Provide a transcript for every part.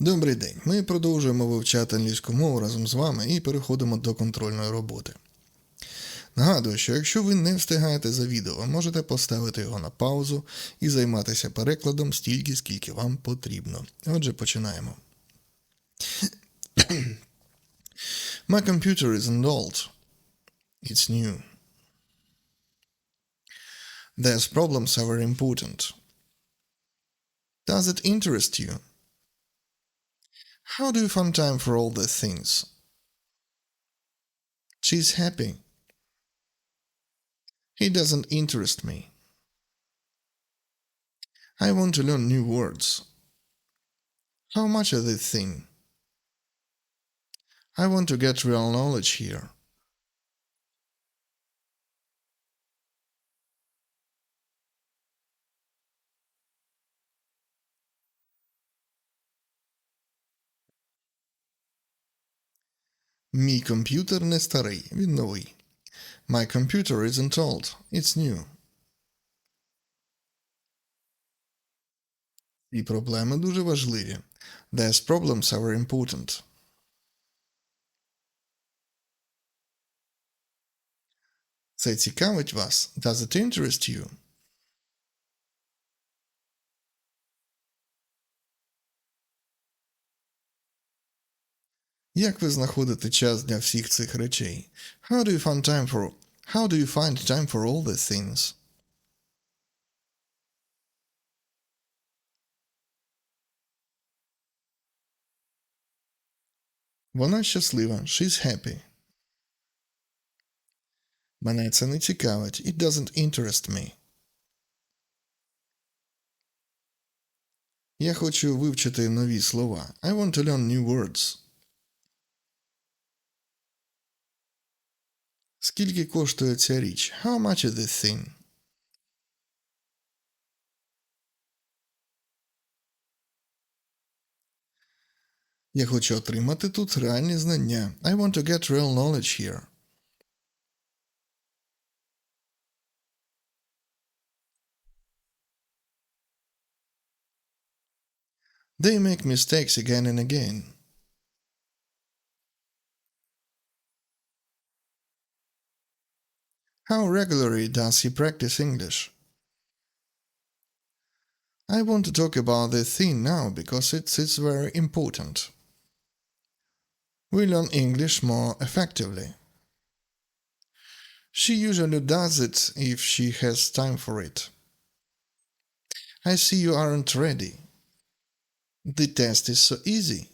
Добрий день. Ми продовжуємо вивчати англійську мову разом з вами і переходимо до контрольної роботи. Нагадую, що якщо ви не встигаєте за відео, можете поставити його на паузу і займатися перекладом стільки, скільки вам потрібно. Отже, починаємо. My computer isn't old. It's new. There's problems are very important. Does it interest you? How do you find time for all these things? She's happy. He doesn't interest me. I want to learn new words. How much are they thin? I want to get real knowledge here. Мій комп'ютер не старий, він новий. My computer isn't old, it's new. І проблеми дуже важливі. These problems are important. Це цікавить вас? Does it interest you? Як ви знаходите час для всіх цих речей? How do you find time for How do you find time for all these things? Вона щаслива. She's happy. Мене це не цікавить. It doesn't interest me. Я хочу вивчити нові слова. I want to learn new words. Скільки коштує ця річ? How much is this thing? Я хочу отримати тут реальні знання. I want to get real knowledge here. They make mistakes again and again. How regularly does he practice English? I want to talk about this thing now because it's, it's very important. We learn English more effectively. She usually does it if she has time for it. I see you aren't ready. The test is so easy.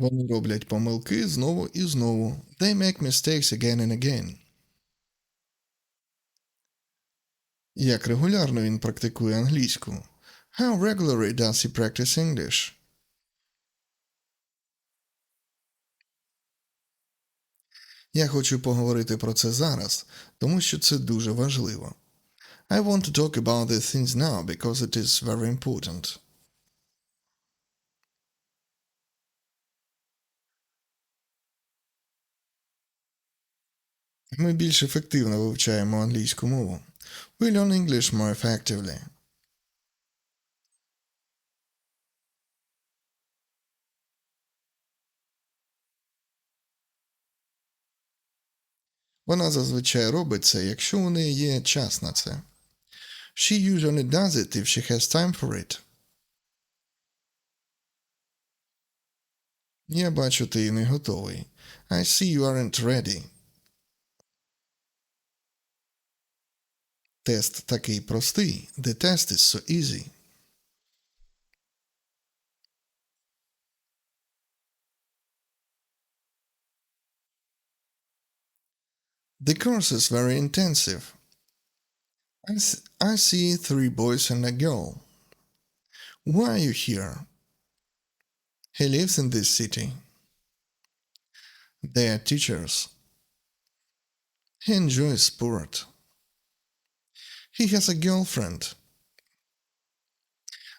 Вони роблять помилки знову і знову. They make mistakes again and again. Як регулярно він практикує англійську? How regularly does he practice English? Я хочу поговорити про це зараз, тому що це дуже важливо. I want to talk about these things now because it is very important. Ми більш ефективно вивчаємо англійську мову. We learn English more effectively. Вона зазвичай робить це, якщо у неї є час на це. She usually does it if she has time for it. Я бачу, ти не готовий. I see you aren't ready. Тест такий простий. The test is so easy. The course is very intensive. I, s- I see three boys and a girl. Why are you here? He lives in this city. They are teachers. He enjoys sport. He has a girlfriend.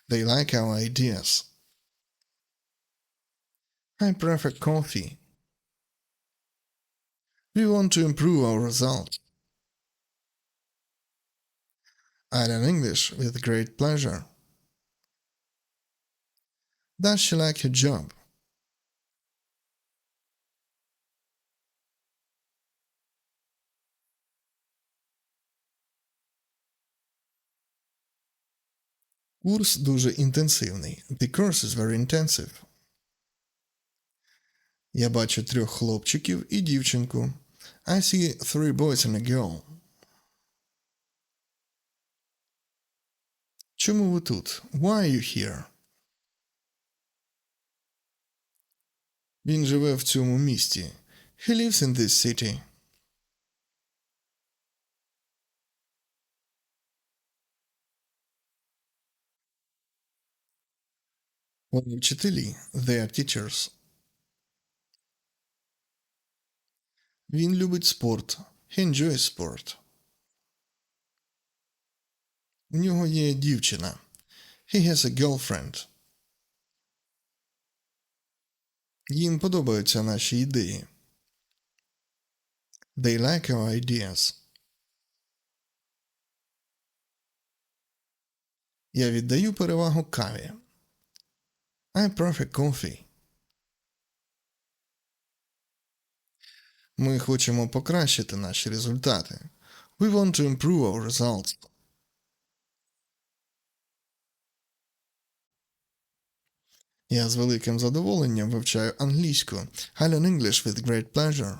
They like our ideas. I prefer coffee. We want to improve our results. I learn English with great pleasure. Does she like her job? Курс дуже інтенсивний. The course is very intensive. Я бачу трьох хлопчиків і дівчинку. I see three boys and a girl. Чому ви тут? Why are you here? Він живе в цьому місті. He lives in this city. Вони вчителі. They are teachers. Він любить спорт. He enjoys sport. У нього є дівчина. He has a girlfriend. Їм подобаються наші ідеї. They like our ideas. Я віддаю перевагу каві. I prefer coffee. Ми хочемо покращити наші результати. We want to improve our results. Я з великим задоволенням вивчаю англійську. I learn English with great pleasure.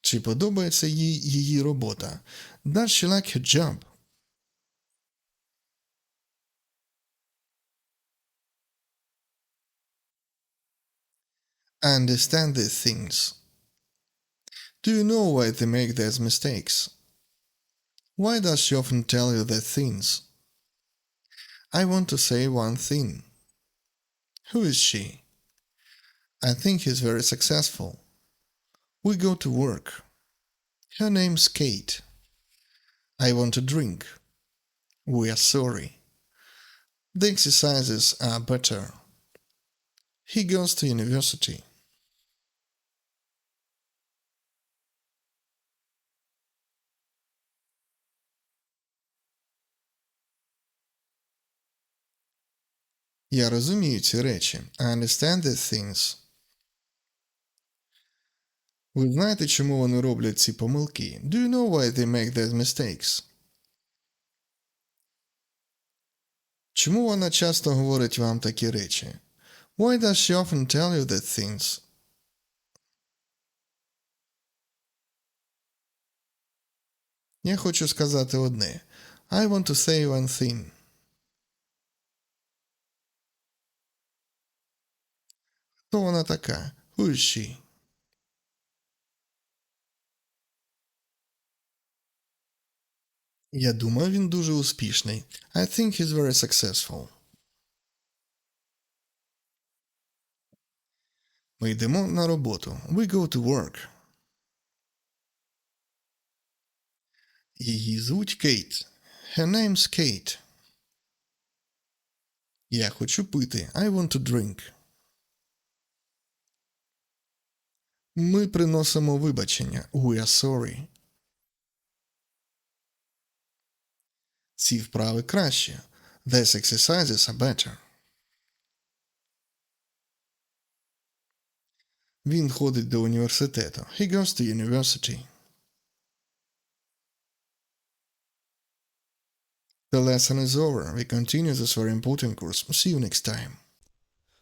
Чи подобається їй її робота? Does she like her job? Understand these things. Do you know why they make these mistakes? Why does she often tell you these things? I want to say one thing. Who is she? I think he's very successful. We go to work. Her name's Kate. I want to drink. We are sorry. The exercises are better. He goes to university. Я розумію ці речі. I understand these things. Ви знаєте, чому вони роблять ці помилки? Do you know why they make these mistakes? Чому вона часто говорить вам такі речі? Why does she often tell you these things? Я хочу сказати одне. I want to say one thing. Вона така? She? Я думаю, він дуже успішний. I think he's very successful. Ми йдемо на роботу. We go to work. Її звуть Кейт. Her name's Kate. Я хочу пити. I want to drink. Ми приносимо вибачення. We are sorry. Ці вправи краще. These exercises are better. Він ходить до університету. He goes to university. The lesson is over. We continue this very important course. See you next time.